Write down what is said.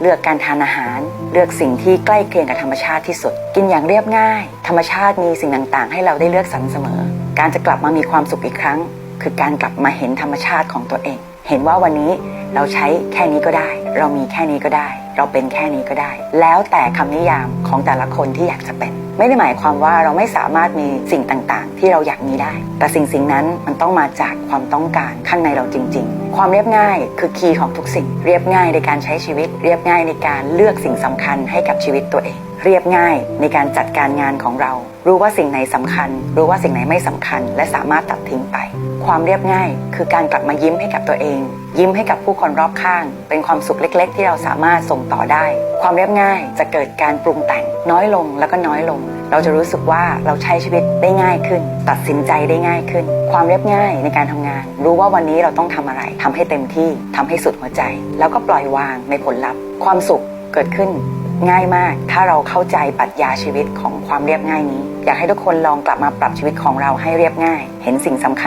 เลือกการทานอาหาร เลือกสิ่งที่ใกล้เคียงกับธรรมชาติที่สุด กินอย่างเรียบง่าย ธรรมชาติมีสิ่งต่างๆ ให้เราได้เลือกสรรเสมอ การจะกลับมามีความสุขอีกครั้ง คือการกลับมาเห็นธรรมชาติของตัวเอง เห็นว่าวันนี้เราใช้แค่นี้ก็ได้ เรามีแค่นี้ก็ได้ เราเป็นแค่นี้ก็ได้ แล้วแต่คำนิยามของแต่ละคนที่อยากจะเป็น ไม่ได้หมายความว่าเราไม่สามารถมีสิ่งต่างๆ ที่เราอยากมีได้ แต่สิ่งสิ่งนั้นมันต้องมาจากความต้องการข้างในเราจริง ๆความเรียบง่ายคือคีย์ของทุกสิ่ง เรียบง่ายในการใช้ชีวิต เรียบง่ายในการเลือกสิ่งสำคัญให้กับชีวิตตัวเอง เรียบง่ายในการจัดการงานของเรา รู้ว่าสิ่งไหนสำคัญ รู้ว่าสิ่งไหนไม่สำคัญ และสามารถตัดทิ้งไป ความเรียบง่ายคือการกลับมายิ้มให้กับตัวเอง ยิ้มให้กับผู้คนรอบข้าง เป็นความสุขเล็ก ๆ ที่เราสามารถส่งต่อได้ ความเรียบง่ายจะเกิดการปรุงแต่งน้อยลงแล้วก็น้อยลง เราจะรู้สึกว่าเราใช้ชีวิตได้ง่ายขึ้น ตัดสินใจได้ง่ายขึ้น ความเรียบง่ายในการทำงาน รู้ว่าวันนี้เราต้องทำอะไรทำให้เต็มที่ทำให้สุดหัวใจ แล้วก็ปล่อยวางในผลลัพธ์ ความสุขเกิดขึ้นง่ายมาก ถ้าเราเข้าใจปรัชญาชีวิตของความเรียบง่ายนี้ อยากให้ทุกคนลองกลับมาปรับชีวิตของเราให้เรียบง่าย เห็นสิ่งสำคัญ